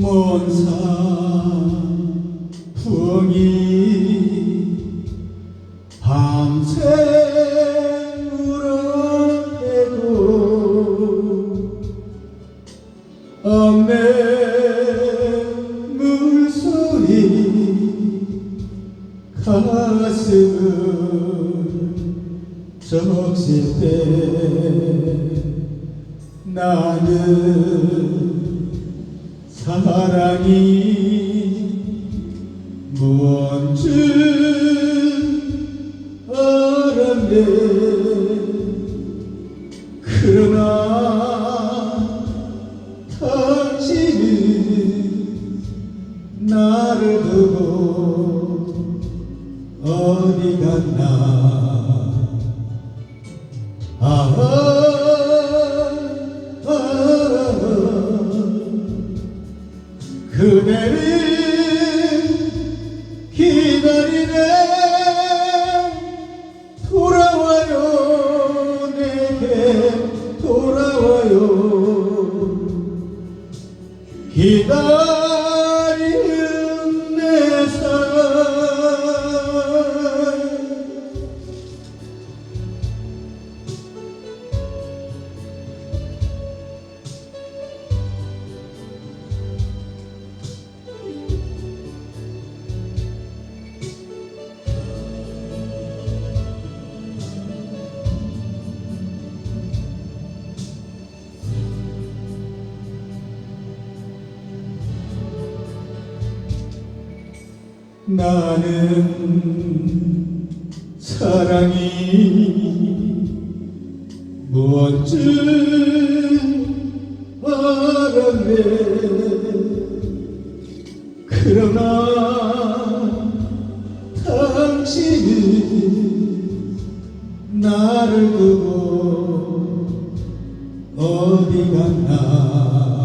먼산 부엉이 밤새 울어대고 엄매 물소리 가슴을 적실 때 나는 사랑이 뭔지 알았네 그러나 당신은 나를 두고 어디 갔나 Senhor. 나는 사랑이 뭔지 알았네? 그러나 당신은 나를 두고 어디 갔나